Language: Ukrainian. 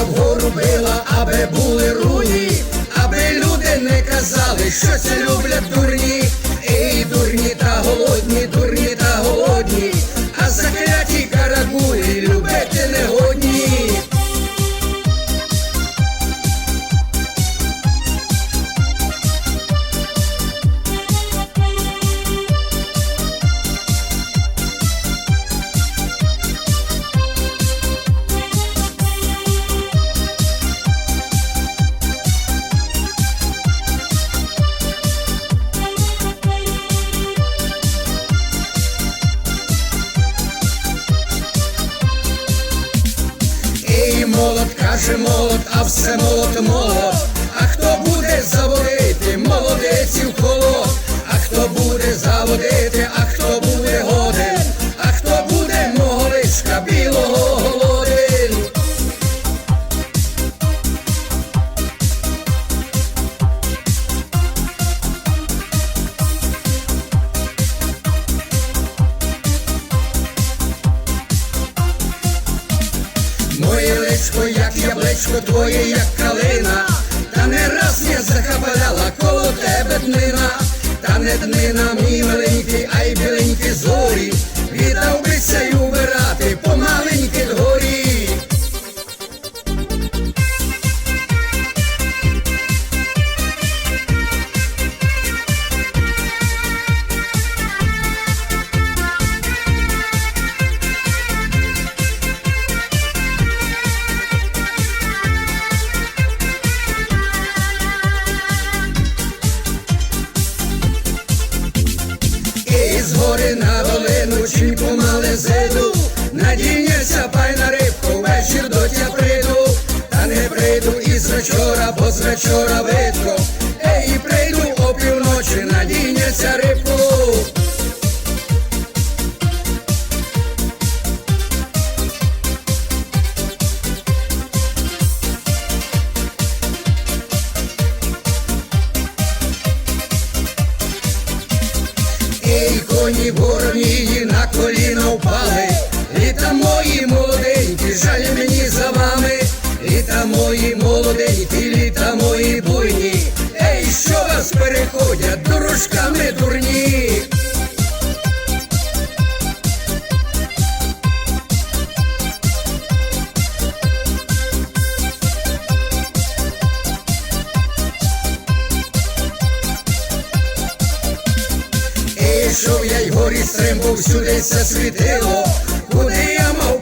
Українка вгору била, аби були руні, аби люди не казали, що це люблять дурні. Молод, каже молод, а все молод, молод. Личко, як яблечко, твоє, як калина, та не раз я захапаляла коло тебе днина, та не днина, мій маленький, а й біленькі зорі, віддав бися І з гори на долину чим помале зиду, надійняся пай на рибку, вечір до тя прийду, та не прийду із вечора, бо з вечора видко. Ей, бурні на коліна впали, літа мої молоденькі, жаль мені за вами, літа мої молоденькі, літа мої буйні, ей, що вас переходять дорожками дурні. йшов, я й горі стрим, бо всюди все світило, куди я мав.